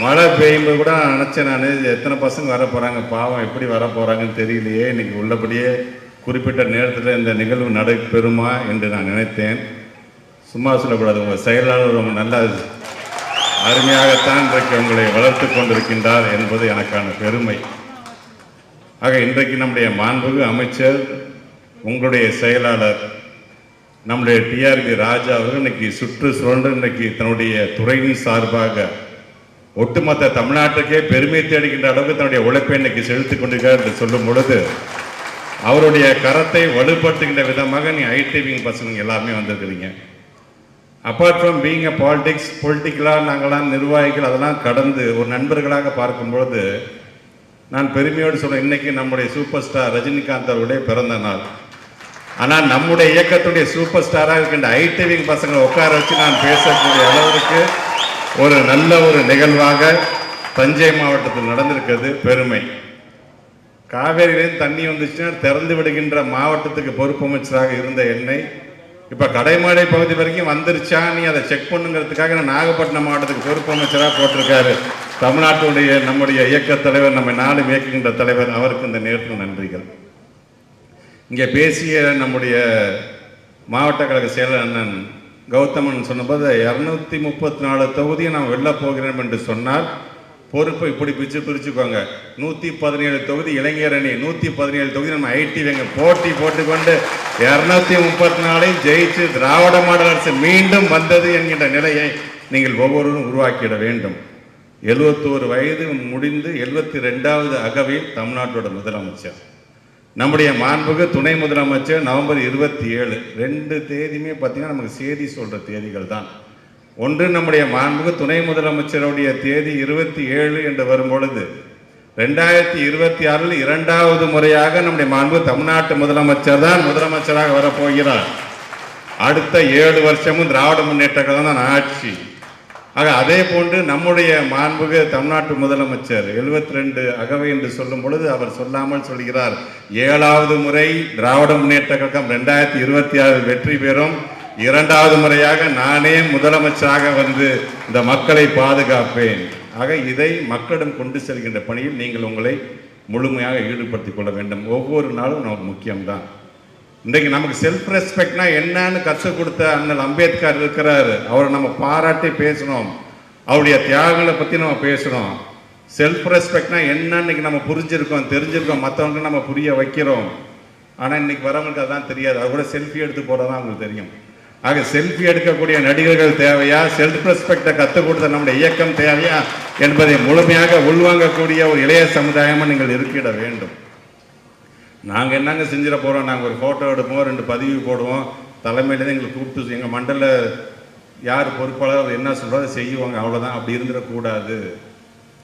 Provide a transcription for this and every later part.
மழை பெய்யும்போது கூட நினச்சேன் நான் எத்தனை பசங்க வர போகிறாங்க பாவம் எப்படி வர போகிறாங்கன்னு தெரியலையே. இன்றைக்கி உள்ளபடியே குறிப்பிட்ட நேரத்தில் இந்த நிகழ்வு நடைபெறுமா என்று நான் நினைத்தேன். சும்மா சொல்லக்கூடாது உங்கள் செயலாளர் ரொம்ப நல்ல அருமையாகத்தான் இன்றைக்கு உங்களை வளர்த்து கொண்டிருக்கின்றார் என்பது எனக்கான பெருமை. ஆக இன்றைக்கு நம்முடைய மாண்புகு அமைச்சர் உங்களுடைய செயலாளர் நம்முடைய டிஆர்பி ராஜா அவர்கள் இன்னைக்கு சுற்று சுழன்று இன்னைக்கு தன்னுடைய துறையின் சார்பாக ஒட்டுமொத்த தமிழ்நாட்டுக்கே பெருமை தேடுகின்ற அளவுக்கு தன்னுடைய உழைப்பை இன்னைக்கு செலுத்தி கொண்டிருக்கிறார் என்று சொல்லும் பொழுது அவருடைய கரத்தை வலுப்படுத்துகின்ற விதமாக நீ ஐடிவிங் பசங்க எல்லாருமே வந்திருக்கிறீங்க. Apart from being a politics பொலிட்டிக்கலாக நாங்களாம் நிர்வாகிகள் அதெல்லாம் கடந்து ஒரு நண்பர்களாக பார்க்கும்பொழுது நான் பெருமையோடு சொல்கிறேன் இன்றைக்கி நம்முடைய சூப்பர் ஸ்டார் ரஜினிகாந்த் அவருடைய பிறந்த நாள். ஆனால் நம்முடைய இயக்கத்துடைய சூப்பர் ஸ்டாராக இருக்கின்ற ஐடிவிங் பசங்களை உட்கார வச்சு நான் பேசக்கூடிய அளவிற்கு ஒரு நல்ல ஒரு நிகழ்வாக தஞ்சை மாவட்டத்தில் நடந்திருக்கிறது பெருமை. காவேரியிலேருந்து தண்ணி வந்துச்சுன்னா திறந்து விடுகின்ற மாவட்டத்துக்கு பொறுப்பு அமைச்சராக இருந்த என்னை. இப்போ கடைமடை பகுதி வரைக்கும் வந்துருச்சா நீ அதை செக் பண்ணுங்கிறதுக்காக நான் நாகப்பட்டினம் மாவட்டத்துக்கு பொறுப்பு அமைச்சராக போட்டிருக்காரு. தமிழ்நாட்டுடைய நம்முடைய இயக்க தலைவர் நம்ம நாடு இயக்குகின்ற தலைவர் அவருக்கு இந்த நேரத்தில் நன்றிகள். இங்கே பேசிய நம்முடைய மாவட்ட கழக செயலர் அண்ணன் கௌதமன் சொன்னபோது இரநூத்தி முப்பத்தி நாலு தொகுதியை நான் வெல்ல போகிறேன் என்று சொன்னால் பொறுப்பை இப்படி பிரிச்சு பிரிச்சுக்கோங்க. நூற்றி பதினேழு தொகுதி இளைஞர் அணி நூற்றி பதினேழு தொகுதி நம்ம ஐடி வைங்க போட்டி போட்டுக்கொண்டு இரநூத்தி முப்பத்தி நாலையும் ஜெயிச்சு திராவிட மாடல் அரசு மீண்டும் வந்தது என்கின்ற நிலையை நீங்கள் ஒவ்வொருவரும் உருவாக்கிட வேண்டும். எழுபத்தோரு வயது முடிந்து எழுபத்தி ரெண்டாவது அகவையில் தமிழ்நாட்டோட முதலமைச்சர். நம்முடைய மாண்புக்கு துணை முதலமைச்சர் நவம்பர் இருபத்தி ஏழு. ரெண்டு தேதியுமே பார்த்தீங்கன்னா நமக்கு செய்தி சொல்கிற தேதிகள் தான். ஒன்று நம்முடைய மாண்புக்கு துணை முதலமைச்சருடைய தேதி இருபத்தி ஏழு என்று வரும்பொழுது ரெண்டாயிரத்தி இருபத்தி ஆறில் இரண்டாவது முறையாக நம்முடைய மாண்பு தமிழ்நாட்டு முதலமைச்சர் தான் முதலமைச்சராக வரப்போகிறார். அடுத்த ஏழு வருஷமும் திராவிட முன்னேற்ற கழகம் தான் ஆட்சி. ஆக அதே போன்று நம்முடைய மாண்புக தமிழ்நாட்டு முதலமைச்சர் 72 ரெண்டு அகவை என்று சொல்லும் பொழுது அவர் சொல்லாமல் சொல்கிறார் ஏழாவது முறை திராவிட முன்னேற்ற கழகம் ரெண்டாயிரத்தி இருபத்தி ஆறு வெற்றி பெறும். இரண்டாவது முறையாக நானே முதலமைச்சராக வந்து இந்த மக்களை பாதுகாப்பேன். ஆக இதை மக்களிடம் கொண்டு செல்கின்ற பணியில் நீங்கள் உங்களை முழுமையாக ஈடுபடுத்திக் கொள்ள வேண்டும். ஒவ்வொரு நாளும் நமக்கு முக்கியம்தான். இன்றைக்கு நமக்கு செல்ஃப் ரெஸ்பெக்ட்னா என்னன்னு கற்றுக் கொடுத்த அண்ணல் அம்பேத்கர் இருக்கிறாரு. அவரை நம்ம பாராட்டி பேசணும். அவருடைய தியாகங்களை பற்றி நம்ம பேசணும். செல்ஃப் ரெஸ்பெக்ட்னா என்னன்னு இன்னைக்கு நம்ம புரிஞ்சிருக்கோம் தெரிஞ்சிருக்கோம். மற்றவங்க நம்ம புரிய வைக்கிறோம். ஆனால் இன்னைக்கு வரவங்களுக்கு அதான் தெரியாது. அது கூட செல்ஃபி எடுத்து போகிறதான் அவங்களுக்கு தெரியும். ஆக செல்ஃபி எடுக்கக்கூடிய நடிகர்கள் தேவையா? செல்ஃப் ரெஸ்பெக்டை கற்றுக் கொடுத்த நம்முடைய இயக்கம் தேவையா? என்பதை முழுமையாக உள்வாங்கக்கூடிய ஒரு இளைய சமுதாயமாக நீங்கள் இருக்கிட வேண்டும். நாங்கள் என்னங்க செஞ்சிட போகிறோம் நாங்கள் ஒரு ஃபோட்டோ எடுப்போம் ரெண்டு பதிவு போடுவோம். தலைமையிலேருந்து எங்களை கூப்பிட்டு எங்கள் மண்டல யார் பொறுப்பாளர் அவர் என்ன சொல்கிறோ செய்வாங்க. அவ்வளோதான் அப்படி இருந்துடக்கூடாது.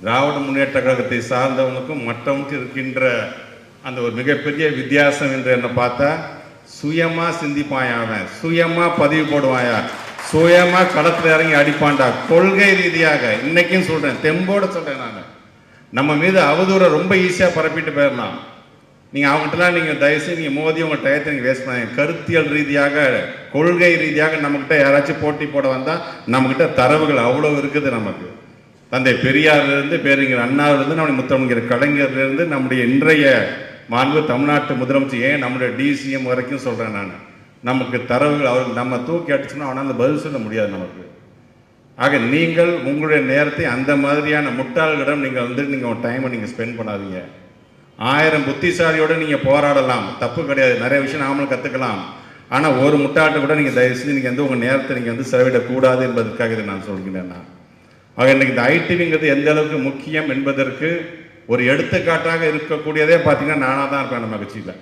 திராவிட முன்னேற்ற கழகத்தை சார்ந்தவனுக்கும் மற்றவனுக்கும் இருக்கின்ற அந்த ஒரு மிகப்பெரிய வித்தியாசம் என்று என்ன பார்த்தா சுயமாக சிந்திப்பான் அவன். சுயமாக பதிவு போடுவாயா சுயமாக களத்தில் இறங்கி அடிப்பான்டா கொள்கை ரீதியாக. இன்றைக்கும் சொல்கிறேன் தெம்போடு சொல்கிறேன் நான். நம்ம மீது அவதூறை ரொம்ப ஈஸியாக பரப்பிட்டு போயிடலாம். நீங்கள் அவங்ககிட்டலாம் நீங்கள் தயவுசெய்து நீங்கள் மோதி உங்கள் டயத்தை நீங்கள் வேஸ்ட் பண்ணாங்க கருத்தியல் ரீதியாக கொள்கை ரீதியாக நம்மக்கிட்ட யாராச்சும் போட்டி போட வந்தால் நம்மக்கிட்ட தரவுகள் அவ்வளோ இருக்குது நமக்கு. தந்தை பெரியாரிலிருந்து பேரறிஞர் அண்ணாவிலிருந்து நம்முடைய முத்தமிழர் கலைஞர்லேருந்து நம்முடைய இன்றைய மாண்பு தமிழ்நாட்டு முதலமைச்சர் ஏன் நம்முடைய டிசிஎம் வரைக்கும் சொல்கிறேன் நான். நமக்கு தரவுகள் அவர்கள் நம்ம தூக்கி அடிச்சோம்னா அவனால் பதில் சொல்ல முடியாது நமக்கு. ஆக நீங்கள் உங்களுடைய நேரத்தை அந்த மாதிரியான முட்டாள்களிடம் நீங்கள் வந்து நீங்கள் உங்கள் டைமை நீங்கள் ஸ்பெண்ட் பண்ணாதீங்க. ஆயிரம் புத்திசாலியோடு நீங்கள் போராடலாம். தப்பு கிடையாது. நிறைய விஷயம் நாமளும் கற்றுக்கலாம் ஆனால் ஒரு முட்டாட்டை கூட நீங்கள் தயவு செஞ்சு நீங்கள் வந்து உங்கள் நேரத்தை நீங்கள் வந்து செலவிடக்கூடாது என்பதற்காக இதை நான் சொல்கிறேன் நான். ஆக இன்றைக்கி இந்த ஐடிவிங்கிறது எந்த அளவுக்கு முக்கியம் என்பதற்கு ஒரு எடுத்துக்காட்டாக இருக்கக்கூடியதே பார்த்தீங்கன்னா நானாக தான் இருப்பேன். நம்ம கட்சியில்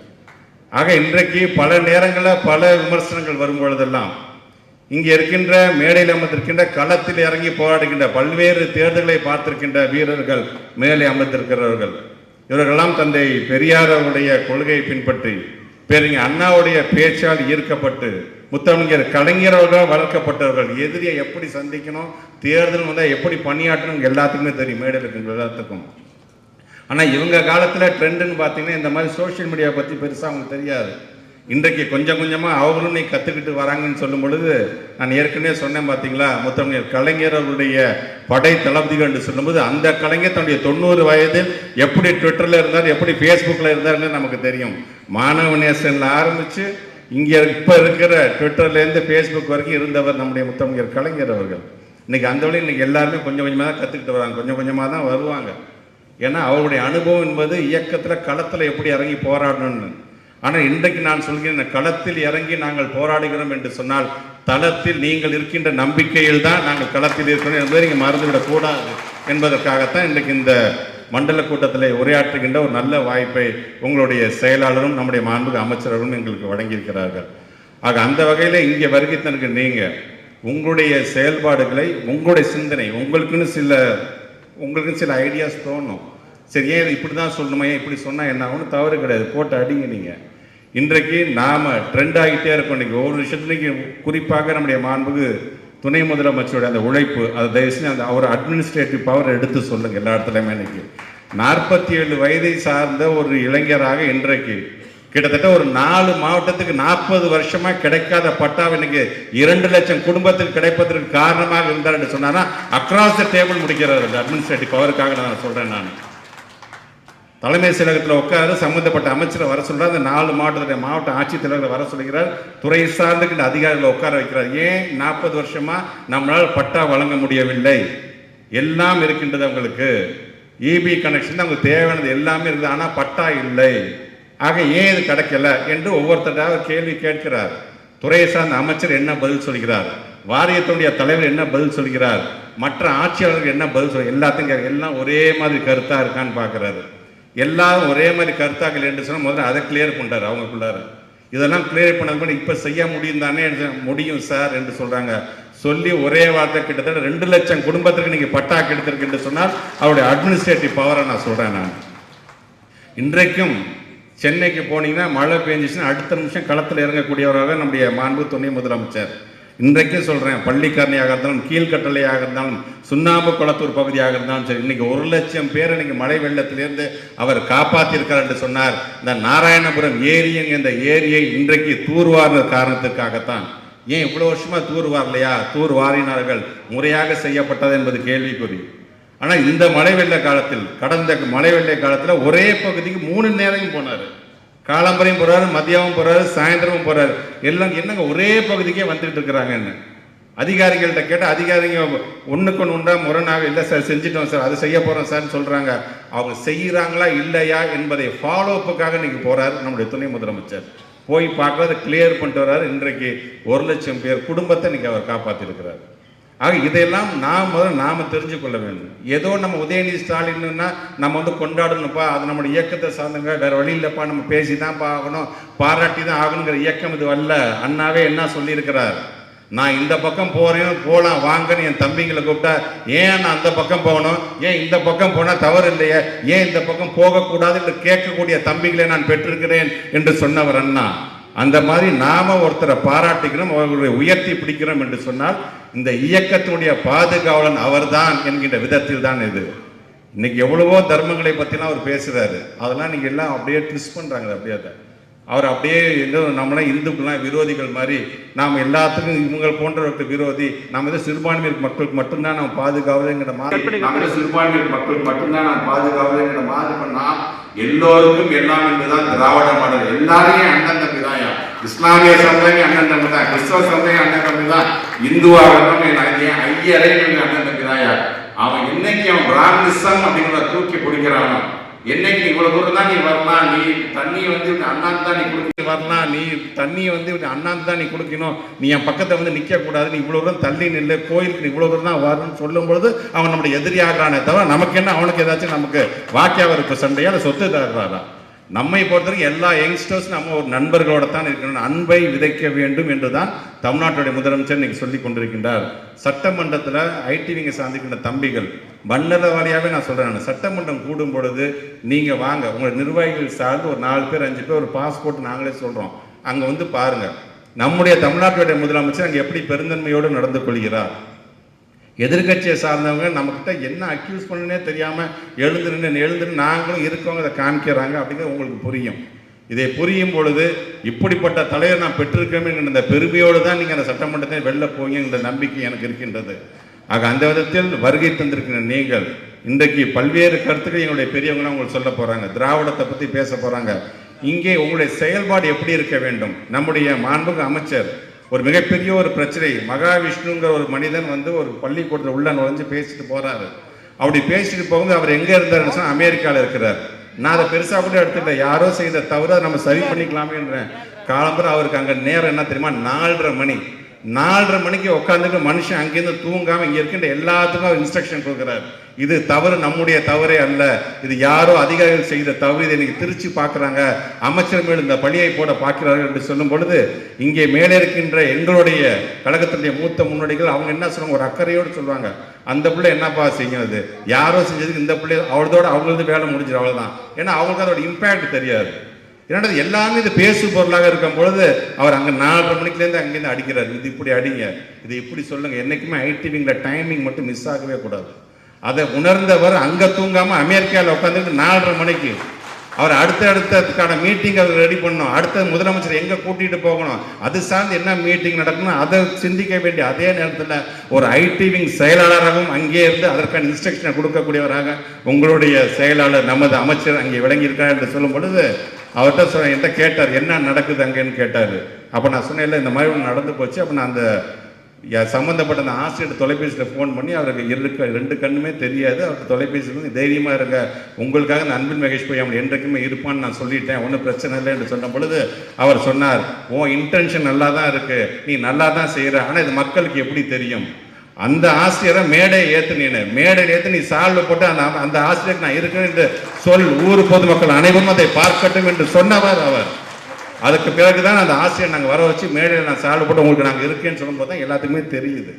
ஆக இன்றைக்கு பல நேரங்களில் பல விமர்சனங்கள் வரும் பொழுதெல்லாம் இங்கே இருக்கின்ற மேடையில் அமர்ந்திருக்கின்ற களத்தில் இறங்கி போராடுகின்ற பல்வேறு தேர்தல்களை பார்த்திருக்கின்ற வீரர்கள் மேலே அமர்ந்திருக்கிறவர்கள் இவர்களெல்லாம் தந்தை பெரியாரவுடைய கொள்கையை பின்பற்றி பேருங்க அண்ணாவுடைய பேச்சால் ஈர்க்கப்பட்டு முத்தமிழர் கலைஞர்களாக வளர்க்கப்பட்டவர்கள் எதிரியை எப்படி சந்திக்கணும் தேர்தல் வந்தால் எப்படி பணியாற்றணும் எல்லாத்துக்குமே தெரியும் மேடையில் இருக்கிற எல்லாத்துக்கும். ஆனால் இவங்க காலத்தில் ட்ரெண்டுன்னு பார்த்தீங்கன்னா இந்த மாதிரி சோஷியல் மீடியாவை பற்றி பெருசாக அவங்களுக்கு தெரியாது. இன்றைக்கு கொஞ்சம் கொஞ்சமாக அவங்களும் நீ கற்றுக்கிட்டு வராங்கன்னு சொல்லும் பொழுது நான் ஏற்கனவே சொன்னேன் பார்த்தீங்களா முத்தமிழர் கலைஞர் அவருடைய படை தளபதிகள் என்று சொல்லும்போது அந்த கலைஞர் தன்னுடைய தொண்ணூறு வயதில் எப்படி ட்விட்டரில் இருந்தார் எப்படி ஃபேஸ்புக்கில் இருந்தாருன்னு நமக்கு தெரியும். மாணவ நேசனில் ஆரம்பித்து இங்கே இப்போ இருக்கிற ட்விட்டர்லேருந்து ஃபேஸ்புக் வரைக்கும் இருந்தவர் நம்முடைய முத்தமிழர் கலைஞர் அவர்கள். இன்றைக்கி அந்த வழியில் இன்றைக்கி எல்லாருமே கொஞ்சம் கொஞ்சமாக தான் கற்றுக்கிட்டு வராங்க கொஞ்சம் கொஞ்சமாக தான் வருவாங்க. ஏன்னா அவருடைய அனுபவம் என்பது இயக்கத்தில் களத்தில் எப்படி இறங்கி போராடணும்னு. ஆனால் இன்றைக்கு நான் சொல்கிறேன் களத்தில் இறங்கி நாங்கள் போராடுகிறோம் என்று சொன்னால் தளத்தில் நீங்கள் இருக்கின்ற நம்பிக்கையில் தான் நாங்கள் களத்தில் இருக்கிறோம் என்பதை நீங்கள் மறந்துவிடக்கூடாது என்பதற்காகத்தான் இன்றைக்கு இந்த மண்டல கூட்டத்தில் உரையாற்றுகின்ற ஒரு நல்ல வாய்ப்பை உங்களுடைய செயலாளரும் நம்முடைய மாண்புக அமைச்சர்களும் எங்களுக்கு வழங்கியிருக்கிறார்கள். ஆக அந்த வகையில் இங்கே வருகை தனக்கு நீங்கள் உங்களுடைய செயல்பாடுகளை உங்களுடைய சிந்தனை உங்களுக்குன்னு சில உங்களுக்குன்னு சில ஐடியாஸ் தோணும். சரி ஏன் இப்படி தான் சொல்லணுமா ஏன் இப்படி சொன்னால் என்ன ஆகும்னு தவறு கிடையாது. போட்டு அடிங்க நீங்கள் இன்றைக்கு நாம் ட்ரெண்ட் ஆகிட்டே இருக்கோம். இன்றைக்கி ஒவ்வொரு விஷயத்துலையும் குறிப்பாக நம்முடைய மாண்புக்கு துணை முதலமைச்சருடைய அந்த உழைப்பு அதை தயவு செஞ்சு அந்த அவர் அட்மினிஸ்ட்ரேட்டிவ் பவர் எடுத்து சொல்லுங்கள் எல்லா இடத்துலையுமே இன்றைக்கி நாற்பத்தி ஏழு வயதை சார்ந்த ஒரு இளைஞராக இன்றைக்கு கிட்டத்தட்ட ஒரு நாலு மாவட்டத்துக்கு நாற்பது வருஷமாக கிடைக்காத பட்டாவை இன்னைக்கு இரண்டு லட்சம் குடும்பத்துக்கு கிடைப்பதற்கு காரணமாக இருந்தார் என்று சொன்னார்னா அக்ராஸ் த டேபிள் முடிக்கிறார் அந்த அட்மினிஸ்ட்ரேட்டிவ் பவருக்காக நான் சொல்கிறேன் நான். தலைமை செயலகத்தில் உட்காந்து சம்பந்தப்பட்ட அமைச்சரை வர சொல்கிறார் அந்த நாலு மாவட்டத்துடைய மாவட்ட ஆட்சித்தலைவரை வர சொல்கிறார் துறை சார்ந்துக்கிட்ட அதிகாரிகளை உட்கார வைக்கிறார். ஏன் நாற்பது வருஷமாக நம்மளால் பட்டா வழங்க முடியவில்லை? எல்லாம் இருக்கின்றது அவங்களுக்கு. இபி கனெக்ஷன் அவங்களுக்கு தேவையானது எல்லாமே இருக்குது. ஆனால் பட்டா இல்லை. ஆக ஏன் இது கிடைக்கல என்று ஒவ்வொருத்தராக கேள்வி கேட்கிறார். துறையை சார்ந்த அமைச்சர் என்ன பதில் சொல்கிறார்? வாரியத்துடைய தலைவர் என்ன பதில் சொல்கிறார்? மற்ற ஆட்சியாளர்கள் என்ன பதில் சொல் எல்லாத்தையும் எல்லாம் ஒரே மாதிரி கருத்தாக இருக்கான்னு பார்க்கறாரு. எல்லாரும் ஒரே மாதிரி கருத்தாக்கள் என்று சொன்னால் முதல்ல அதை கிளியர் பண்ணுறாரு அவங்களுக்குள்ளார. இதெல்லாம் கிளியர் பண்ணது கூட இப்போ செய்ய முடியும் தானே முடியும் சார் என்று சொல்கிறாங்க சொல்லி ஒரே வார்த்தை கிட்டத்தட்ட ரெண்டு லட்சம் குடும்பத்திற்கு நீங்கள் பட்டா கெடுத்திருக்கு என்று சொன்னால் அவருடைய அட்மினிஸ்ட்ரேட்டிவ் பவரை நான் சொல்கிறேன் நான். இன்றைக்கும் சென்னைக்கு போனீங்கன்னா மழை பெஞ்சிச்சுன்னா அடுத்த நிமிஷம் களத்தில் இறங்கக்கூடியவராக நம்முடைய மாண்பு துணை முதலமைச்சர். இன்றைக்கும் சொல்கிறேன் பள்ளிக்கரணையாக இருந்தாலும் கீழ்கட்டளையாக இருந்தாலும் சுண்ணாம்பு குளத்தூர் பகுதியாக இருந்தாலும் சரி இன்றைக்கி ஒரு லட்சம் பேர் இன்றைக்கி மழை வெள்ளத்திலிருந்து அவர் காப்பாற்றியிருக்கார் என்று சொன்னார். இந்த நாராயணபுரம் ஏரியின் இந்த ஏரியை இன்றைக்கு தூர்வார்ந்த காரணத்துக்காகத்தான் ஏன் இவ்வளோ வருஷமாக தூர்வாரலையா? தூர்வாரினார்கள் தூர் வாரினார்கள் முறையாக செய்யப்பட்டது என்பது கேள்விக்குறி. ஆனால் இந்த மழை வெள்ள காலத்தில் கடந்த மழை வெள்ள காலத்தில் ஒரே பகுதிக்கு மூணு நேரம் போனார். காலம்பரையும் போறாரு மதியமும் போறாரு சாயந்தரமும் போறாரு. எல்லாம் என்னங்க ஒரே பகுதிக்கே வந்துட்டு இருக்கிறாங்கன்னு அதிகாரிகள்கிட்ட கேட்டால் அதிகாரிங்க ஒன்றுக்கு ஒன்று உண்டா முரணாக இல்லை சார் செஞ்சுட்டோம் சார் அது செய்ய போகிறோம் சார்னு சொல்கிறாங்க அவங்க செய்கிறாங்களா இல்லையா என்பதை ஃபாலோ அப்புக்காக இன்றைக்கி போகிறார் நம்முடைய துணை முதலமைச்சர். போய் பார்க்கறத கிளியர் பண்ணிட்டு வர்றாரு. இன்றைக்கு ஒரு லட்சம் பேர் குடும்பத்தை இன்றைக்கி அவர் காப்பாற்றிருக்கிறார் ஆக இதையெல்லாம் நாம் முதல்ல நாம் தெரிஞ்சு கொள்ள வேண்டும். ஏதோ நம்ம உதயநிதி ஸ்டாலின்னா நம்ம வந்து கொண்டாடணும்ப்பா அது நம்மளுடைய இயக்கத்தை சார்ந்தவங்க வேறு வழி இல்லைப்பா நம்ம பேசி தான் ஆகணும் பாராட்டி தான் ஆகணுங்கிற இயக்கம் இது அல்ல. அண்ணாவே என்ன சொல்லியிருக்கிறார்? நான் இந்த பக்கம் போகிறேன் போகலாம் வாங்கன்னு என் தம்பிங்களை கூப்பிட்டா ஏன் நான் அந்த பக்கம் போகணும்? ஏன் இந்த பக்கம் போனால் தவறு இல்லையே? ஏன் இந்த பக்கம் போகக்கூடாது? என்று கேட்கக்கூடிய தம்பிகளை நான் பெற்றிருக்கிறேன் என்று சொன்னவர் அண்ணா. அந்த மாதிரி நாம ஒருத்தரை பாராட்டுகிறோம் அவர்களுடைய உயர்த்தி பிடிக்கிறோம் என்று சொன்னால் இந்த இயக்கத்தினுடைய பாதுகாவலன் அவர்தான் என்கின்ற விதத்தில் தான் இது. இன்னைக்கு எவ்வளவோ தர்மங்களை பற்றிலாம் அவர் பேசுறாரு. அதெல்லாம் நீங்க எல்லாம் அப்படியே ட்விஸ்ட் பண்றாங்க அப்படியே அதை. அவர் அப்படியே நம்மளாம் இந்துக்கள்லாம் விரோதிகள் மாதிரி நாம் எல்லாத்துக்கும் இவங்க போன்றவர்களுக்கு விரோதி நாம் எதோ சிறுபான்மையர் மக்களுக்கு மட்டும்தான் நாம் பாதுகாவதுங்கிற மாதிரி. நாம் சிறுபான்மையர் மக்களுக்கு மட்டும்தான் நாம் பாதுகாவதுங்கிற மாதிரி பண்ணா எல்லோருக்கும் எல்லாம் என்றுதான் திராவிட மாடல் எல்லாரையும் அண்ணன் தம்பி தான் இஸ்லாமிய சமுதாயம் அண்ணன் தம்பி தான் கிறிஸ்தவ சமுதாயம் அண்ணன் தம்பி தான் இந்துவாக இருக்கட்டும் ஐயரை அண்ணன் தம்பி தான் அவன் இன்னைக்கு அவன் பிராமிசம் அப்படிங்கிறத தூக்கி பிடிக்கிறான் என்னைக்கு இவ்வளவு தூரம் தான் நீ வரலாம்? நீ தண்ணியை வந்து இப்படி அண்ணாந்து தான் நீ கொடுக்க வரலாம். நீ தண்ணியை வந்து இப்படி அண்ணாந்து தான் நீ கொடுக்கணும். நீ என் பக்கத்தை வந்து நிற்க கூடாது நீ இவ்வளவு தூரம் தள்ளி நில்லு. கோயிலுக்கு இவ்வளோ இவ்வளவு தூரம் தான் வரணும்னு சொல்லும் பொழுது அவன் நம்முடைய எதிரியாகிறானே தவிர நமக்கு என்ன? அவனுக்கு ஏதாச்சும் நமக்கு வாக்கியாவருக்கு சண்டையா இல்லை சொத்து தர்றாரா? நம்மை பொறுத்தவரைக்கும் எல்லா யங்ஸ்டர்ஸ் நம்ம ஒரு நண்பர்களோட தான் இருக்கணும். அன்பை விதைக்க வேண்டும் என்று தான் தமிழ்நாட்டுடைய முதலமைச்சர் இன்னைக்கு சொல்லி கொண்டிருக்கின்றார். சட்டமன்றத்தில் நீங்கள் சார்ந்திருக்கின்ற தம்பிகள் மன்னத வாரியாகவே நான் சொல்கிறேன் நான். சட்டமன்றம் கூடும் பொழுது நீங்கள் வாங்க. உங்கள் நிர்வாகிகள் சார்ந்து ஒரு நாலு பேர் அஞ்சு பேர் ஒரு பாஸ்போர்ட் நாங்களே சொல்கிறோம் அங்கே வந்து பாருங்கள் நம்முடைய தமிழ்நாட்டுடைய முதலமைச்சர் அங்கே எப்படி பெருந்தன்மையோடு நடந்து கொள்கிறார்? எதிர்கட்சியை சார்ந்தவங்க நம்மக்கிட்ட என்ன அக்யூஸ் பண்ணுனே தெரியாமல் எழுந்து நின்று எழுந்து நாங்களும் இருக்கவங்க அதை காமிக்கிறாங்க அப்படிங்கிறது உங்களுக்கு புரியும். இதை புரியும் பொழுது இப்படிப்பட்ட தலைவர் நான் பெற்றிருக்கேன் இந்த பெருமையோடு தான் நீங்கள் அந்த சட்டமன்றத்தை வெளில போவீங்கிற நம்பிக்கை எனக்கு இருக்கின்றது. ஆக அந்த விதத்தில் வருகை தந்திருக்கிற நீங்கள் இன்றைக்கு பல்வேறு கருத்துக்கள் எங்களுடைய பெரியவங்களாம் உங்களுக்கு சொல்ல போகிறாங்க திராவிடத்தை பற்றி பேச போகிறாங்க இங்கே உங்களுடைய செயல்பாடு எப்படி இருக்க வேண்டும்? நம்முடைய மாண்புக்கு அமைச்சர் ஒரு மிகப்பெரிய ஒரு பிரச்சனை. மகாவிஷ்ணுங்கிற ஒரு மனிதன் வந்து ஒரு பள்ளிக்கூடத்தில் உள்ள நுழைஞ்சு பேசிட்டு போறாரு. அப்படி பேசிட்டு போகும்போது அவர் எங்க இருந்தாருன்னு சொன்னா அமெரிக்கால இருக்கிறார். நான் அதை பெருசா கூட எடுத்துட்டேன் யாரோ செய்த தவிர நம்ம சரி பண்ணிக்கலாமேன்றேன். காலம்பரம் அவருக்கு அங்க நேரம் என்ன தெரியுமா? நாலரை மணி. நாலரை மணிக்கு உட்காந்துட்டு மனுஷன் அங்கேருந்து தூங்காம இங்க இருக்கின்ற எல்லாத்துக்கும் அவர் இன்ஸ்ட்ரக்ஷன் கொடுக்குறாரு. இது தவறு நம்முடைய தவறே அல்ல. இது யாரோ அதிகாரிகள் செய்த தவறு இதை இன்னைக்கு திருச்சி பார்க்குறாங்க. அமைச்சர் மேல் இந்த பழியை போட பார்க்கிறார்கள் என்று சொல்லும் பொழுது இங்கே மேலே இருக்கின்ற எங்களுடைய கழகத்தினுடைய மூத்த முன்னோடிகள் அவங்க என்ன சொல்லுவாங்க ஒரு அக்கறையோடு சொல்லுவாங்க அந்த பிள்ளை என்னப்பா செய்யும் அது யாரோ செஞ்சதுக்கு இந்த பிள்ளை அவளதோட அவங்களது வேலை முடிஞ்சிடும் அவ்வளோதான் ஏன்னா அவங்களுக்கு அதோட இம்பேக்ட் தெரியாது. இரண்டாவது எல்லாமே இது பேசு பொருளாக இருக்கும் பொழுது அவர் அங்கே நாலரை மணிக்குலேருந்து அங்கேருந்து அடிக்கிறார். இது இப்படி அடிங்க இது இப்படி சொல்லுங்கள் என்னைக்குமே ஐடிவிங்கில் டைமிங் மட்டும் மிஸ் ஆகவே கூடாது. அதை உணர்ந்தவர் அங்கே தூங்காமல் அமெரிக்காவில் உட்காந்துட்டு நாலரை மணிக்கு அவர் அடுத்த அடுத்ததுக்கான மீட்டிங் அவர் ரெடி பண்ணணும். அடுத்த முதலமைச்சர் எங்கே கூட்டிகிட்டு போகணும்? அது சார்ந்து என்ன மீட்டிங் நடக்கணும் அதை சிந்திக்க வேண்டிய அதே நேரத்தில் ஒரு ஐடி விங் செயலாளராகவும் அங்கே இருந்து அதற்கான இன்ஸ்ட்ரக்ஷனை கொடுக்கக்கூடியவராக உங்களுடைய செயலாளர் நமது அமைச்சர் அங்கே விளங்கியிருக்கார் என்று சொல்லும் பொழுது அவர்கிட்ட சொன்ன என்கிட்ட கேட்டார் என்ன நடக்குது அங்கேன்னு கேட்டார். அப்போ நான் சொன்னேன் இந்த மாதிரி ஒன்று நடந்து போச்சு. அப்போ நான் அந்த சம்மந்தப்பட்ட அந்த ஆசிரியர் தொலைபேசியில் ஃபோன் பண்ணி அவருக்கு இருக்கு ரெண்டு கண்ணுமே தெரியாது. அவருக்கு தொலைபேசியில் வந்து தைரியமாக இருங்க. உங்களுக்காக இந்த அன்பின் மகேஷ் போய் அவன் என்றைக்குமே இருப்பான்னு நான் சொல்லிட்டேன். ஒன்றும் பிரச்சனை இல்லை என்று சொன்ன பொழுது அவர் சொன்னார் உன் இன்டென்ஷன் நல்லா தான் இருக்குது நீ நல்லா தான் செய்கிற ஆனால் இது மக்களுக்கு எப்படி தெரியும்? அந்த ஆசிரியரை மேடையை ஏத்துனீனு மேடையில் ஏற்று நீ சால்வை போட்டு அந்த அந்த ஆசிரியருக்கு நான் இருக்கேன் என்று சொல் ஊர் பொதுமக்கள் அனைவரும் அதை பார்க்கட்டும் என்று சொன்னவர் அவர். அதுக்கு பிறகுதான் அந்த ஆசிரியர் நாங்கள் வர வச்சு மேடையில் நான் சால்வை போட்டு உங்களுக்கு நாங்கள் இருக்கேன்னு சொல்லும்போது தான் எல்லாத்துக்குமே தெரியுது.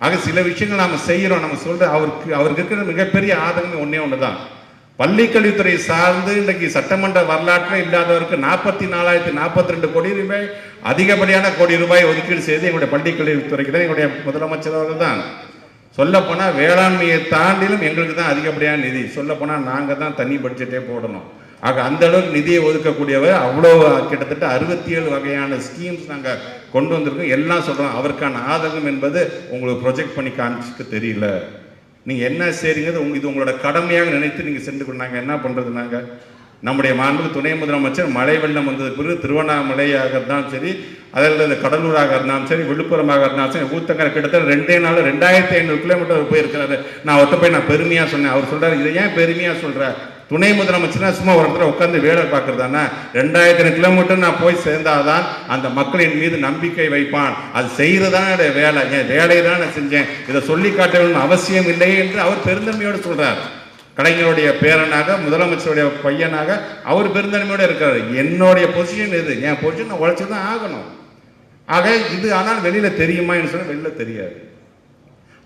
ஆக சில விஷயங்கள் நாம் செய்கிறோம் நம்ம சொல்கிற அவருக்கு அவருக்கு இருக்கிற மிகப்பெரிய ஆதங்கம் ஒன்றே ஒன்று தான் பள்ளிக்கல்வித்துறை சார்ந்து இன்றைக்கு சட்டமன்ற வரலாற்றில் இல்லாதவருக்கு நாற்பத்தி நாலாயிரத்தி நாற்பத்தி ரெண்டு கோடி ரூபாய் அதிகப்படியான கோடி ரூபாய் ஒதுக்கீடு செய்து எங்களுடைய பள்ளிக்கல்வித்துறைக்கு தான் எங்களுடைய முதலமைச்சர் அவர்கள் தான். சொல்லப்போனால் வேளாண்மையை தாண்டிலும் எங்களுக்கு தான் அதிகப்படியான நிதி. சொல்லப்போனால் நாங்கள் தான் தனி பட்ஜெட்டே போடணும். ஆக அந்த அளவுக்கு நிதியை ஒதுக்கக்கூடியவர் அவ்வளோ கிட்டத்தட்ட அறுபத்தி ஏழு வகையான ஸ்கீம்ஸ் நாங்கள் கொண்டு வந்திருக்கோம். எல்லாம் சொல்கிறோம் அவருக்கான ஆதகம் என்பது உங்களுக்கு ப்ரொஜெக்ட் பண்ணி காமிச்சுக்க தெரியல. நீங்கள் என்ன செய்றீங்கிறது உங்க இது உங்களோட கடமையாக நினைத்து நீங்கள் சென்று கொண்டாங்க என்ன பண்ணுறது நாங்கள் நம்முடைய மாண்பு துணை முதலமைச்சர் மழை வெள்ளம் வந்தது பிறகு திருவண்ணாமலையாக இருந்தாலும் சரி அதில் இந்த கடலூராக இருந்தாலும் சரி விழுப்புரமாக இருந்தாலும் சரி ஊத்தங்கரை கிட்டத்தட்ட ரெண்டே நாள் ரெண்டாயிரத்தி ஐநூறு கிலோமீட்டர் போயிருக்கிறாரு. நான் அவர்கிட்ட போய் நான் பெருமையாக சொன்னேன். அவர் சொல்கிறார் இதை ஏன் பெருமையாக சொல்ற? துணை முதலமைச்சர்னா சும்மா ஒரு இடத்துல உட்காந்து வேலை பார்க்கறதானே? ரெண்டாயிரத்தி கிலோமீட்டர் நான் போய் சேர்ந்தாதான் அந்த மக்களின் மீது நம்பிக்கை வைப்பான். அது செய்யறதான என்னுடைய வேலை. என் வேலையை தான் நான் செஞ்சேன். இதை சொல்லி காட்ட வேண்டும் அவசியம் இல்லை என்று அவர் பெருந்தன்மையோடு சொல்றார். கலைஞருடைய பேரனாக முதலமைச்சருடைய பையனாக அவர் பெருந்தன்மையோட இருக்கிறார் என்னுடைய பொசிஷன் இது. என் பொசிஷன் நான் உழைச்சி தான் ஆகணும். ஆக இது ஆனால் வெளியில் தெரியுமா என்று சொன்னால் வெளியில் தெரியாது.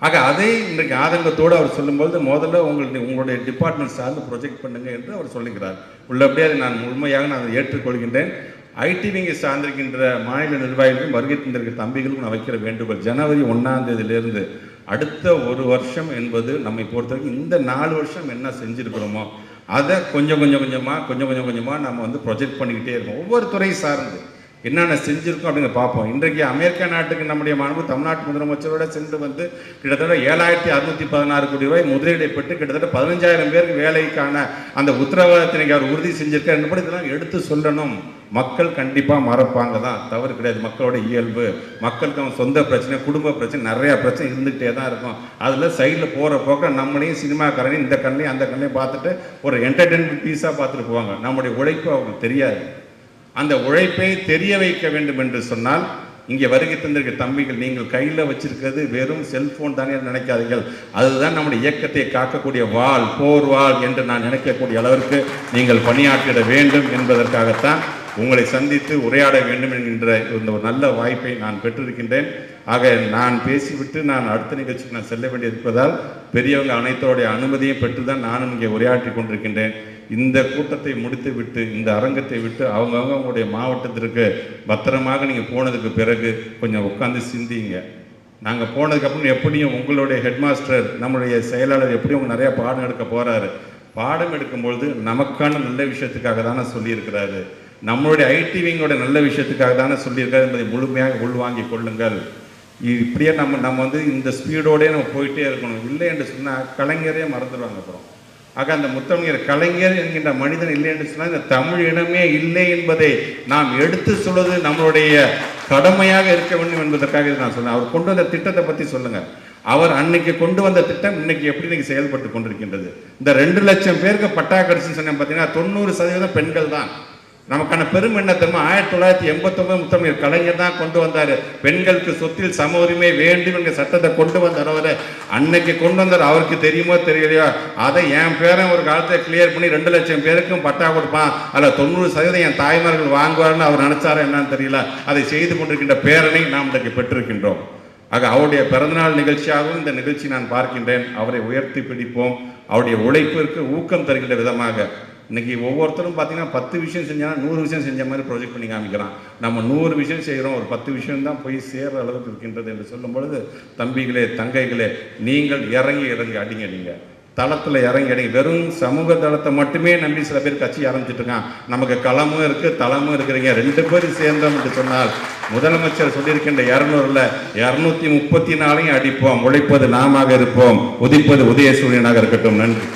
ஆக அதை இன்றைக்கு ஆதங்கத்தோடு அவர் சொல்லும்போது முதல்ல உங்களுடைய உங்களுடைய டிபார்ட்மெண்ட் சார்ந்து ப்ரொஜெக்ட் பண்ணுங்க என்று அவர் சொல்லுகிறார். உள்ளபடியே அதை நான் முழுமையாக நான் அதை ஏற்றுக்கொள்கின்றேன். ஐடி விங்கை சார்ந்திருக்கின்ற மாநில நிர்வாகிகளுக்கும் வருகை தந்திருக்கிற தம்பிகளுக்கும் நான் வைக்கிற வேண்டுகோள் ஜனவரி ஒன்றாம் தேதியிலிருந்து அடுத்த ஒரு வருஷம் என்பது நம்மை பொறுத்தவரைக்கும் இந்த நாலு வருஷம் என்ன செஞ்சுருக்கிறோமோ அதை கொஞ்சம் கொஞ்சம் கொஞ்சமாக கொஞ்சம் கொஞ்சம் கொஞ்சமாக நம்ம வந்து ப்ரொஜெக்ட் பண்ணிக்கிட்டே இருக்கோம். ஒவ்வொரு துறை சார்ந்து. என்னென்ன செஞ்சுருக்கோம் அப்படின்னு பார்ப்போம். இன்றைக்கு அமெரிக்கா நாட்டுக்கு நம்முடைய மாண்பு தமிழ்நாட்டு முதலமைச்சரோட சென்று வந்து கிட்டத்தட்ட ஏழாயிரத்தி அறுநூத்தி பதினாறு கோடி ரூபாய் முதலீடை பெற்று கிட்டத்தட்ட பதினஞ்சாயிரம் பேருக்கு வேலைக்கான அந்த உத்தரவாதத்தினை அவர் உறுதி செஞ்சிருக்கார் என்பது இதெல்லாம் எடுத்து சொல்லணும். மக்கள் கண்டிப்பாக மறப்பாங்க தான். தவறு கிடையாது. மக்களோட இயல்பு. மக்களுக்கு அவன் சொந்த பிரச்சனை குடும்ப பிரச்சனை நிறையா பிரச்சனை இருந்துகிட்டே தான் இருக்கும். அதில் சைடில் போகிற போக்க நம்மளையும் சினிமாக்காரனையும் இந்த கண்ணையும் அந்த கண்ணையும் பார்த்துட்டு ஒரு என்டர்டெயின்மெண்ட் பீஸாக பார்த்துட்டு போவாங்க. நம்முடைய உழைப்பு அவங்களுக்கு தெரியாது. அந்த உழைப்பை தெரிய வைக்க வேண்டும் என்று சொன்னால் இங்கே வருகை தந்திருக்க தம்பிகள் நீங்கள் கையில் வச்சிருக்கிறது வெறும் செல்போன் தானே நினைக்காதீர்கள். அதுதான் நம்முடைய இயக்கத்தை காக்கக்கூடிய வாள் போர் வாள் என்று நான் நினைக்கக்கூடிய அளவிற்கு நீங்கள் பணியாற்றிட வேண்டும் என்பதற்காகத்தான் உங்களை சந்தித்து உரையாட வேண்டும் என்கின்ற இந்த ஒரு நல்ல வாய்ப்பை நான் பெற்றிருக்கின்றேன். ஆக நான் பேசிவிட்டு நான் அடுத்த நிகழ்ச்சிக்கு நான் செல்ல வேண்டியிருப்பதால் பெரியவங்க அனைத்தோடைய அனுமதியும் பெற்று தான் நானும் இங்கே உரையாற்றி கொண்டிருக்கின்றேன். இந்த கூட்டத்தை முடித்து விட்டு இந்த அரங்கத்தை விட்டு அவங்கவுங்க உங்களுடைய மாவட்டத்திற்கு பத்திரமாக நீங்கள் போனதுக்கு பிறகு கொஞ்சம் உட்காந்து சிந்திங்க. நாங்கள் போனதுக்கப்புறம் எப்படியும் உங்களுடைய ஹெட்மாஸ்டர் நம்மளுடைய செயலாளர் எப்படியும் அவங்க நிறையா பாடம் எடுக்க போகிறாரு பாடம் எடுக்கும்பொழுது நமக்கான நல்ல விஷயத்துக்காக தானே சொல்லியிருக்கிறாரு. நம்மளுடைய ஐடிவிங்கோட நல்ல விஷயத்துக்காக தானே சொல்லியிருக்காரு என்பதை முழுமையாக உள்வாங்கிக் கொள்ளுங்கள். இப்படியே நம்ம நம்ம வந்து இந்த ஸ்பீடோடே நம்ம போயிட்டே இருக்கணும். இல்லை என்று சொன்னால் கலைஞரே மறந்துடுவாங்க அப்புறம். ஆக அந்த முத்தமிழர் கலைஞர் என்கின்ற மனிதன் இல்லை என்று சொன்னால் இந்த தமிழ் இனமே இல்லை என்பதை நாம் எடுத்து சொல்வது நம்மளுடைய கடமையாக இருக்க வேண்டும் என்பதற்காக நான் சொன்னேன் அவர் கொண்டு வந்த திட்டத்தை பற்றி சொல்லுங்கள் அவர் அன்னைக்கு கொண்டு வந்த திட்டம் இன்னைக்கு எப்படி இன்னைக்கு செயல்பட்டு கொண்டிருக்கின்றது. இந்த ரெண்டு லட்சம் பேருக்கு பட்டா கிடைச்சுன்னு சொன்னேன் பார்த்தீங்கன்னா தொண்ணூறு சதவீதம் பெண்கள் தான். நமக்கான பெரும் என்ன தெரியுமா ஆயிரத்தி தொள்ளாயிரத்தி எண்பத்தொன்பது முத்தமிழ் கலைஞர் தான் கொண்டு வந்தார். பெண்களுக்கு சொத்தில் சம உரிமை வேண்டும் என்கிற சட்டத்தை கொண்டு வந்தார் அவர் அன்னைக்கு கொண்டு வந்தார். அவருக்கு தெரியுமோ தெரியலையோ? அதை என் பேரன் ஒரு காலத்தை கிளியர் பண்ணி ரெண்டு லட்சம் பேருக்கும் பட்டா கொடுப்பான். அதில் தொண்ணூறு சதவீதம் என் தாய்மார்கள் வாங்குவார்னு அவர் நினைச்சாரா என்னன்னு தெரியல. அதை செய்து கொண்டிருக்கின்ற பேரனை நாம் இன்றைக்கு பெற்றிருக்கின்றோம். ஆக அவருடைய பிறந்தநாள் நிகழ்ச்சியாகவும் இந்த நிகழ்ச்சி நான் பார்க்கின்றேன். அவரை உயர்த்தி பிடிப்போம். அவருடைய உழைப்பிற்கு ஊக்கம் தருகின்ற விதமாக இன்னைக்கு ஒவ்வொருத்தரும் பார்த்தீங்கன்னா பத்து விஷயம் செஞ்சாலும் நூறு விஷயம் செஞ்ச மாதிரி ப்ரொஜெக்ட் பண்ணி காமிக்கிறான் நம்ம நூறு விஷயம் செய்கிறோம் ஒரு பத்து விஷயம் தான் போய் சேர்ற அளவுக்கு இருக்கின்றது என்று சொல்லும் பொழுது தம்பிகளே தங்கைகளே நீங்கள் இறங்கி இறங்கி அடிங்க நீங்கள் தளத்தில் இறங்கி அடிங்க. வெறும் சமூக தளத்தை மட்டுமே நம்பி சில பேர் கட்சி ஆரம்பிச்சிட்டுருக்காங்க நமக்கு களமும் இருக்குது தளமும் இருக்கிறீங்க. ரெண்டு பேரும் சேர்ந்தோம் என்று சொன்னால் முதலமைச்சர் சொல்லியிருக்கின்ற இரநூறுல இரநூத்தி முப்பத்தி நாலையும் அடிப்போம். உழைப்பது நாமாக இருப்போம். உதிப்பது உதயசூரியனாக இருக்கட்டும். நன்றி.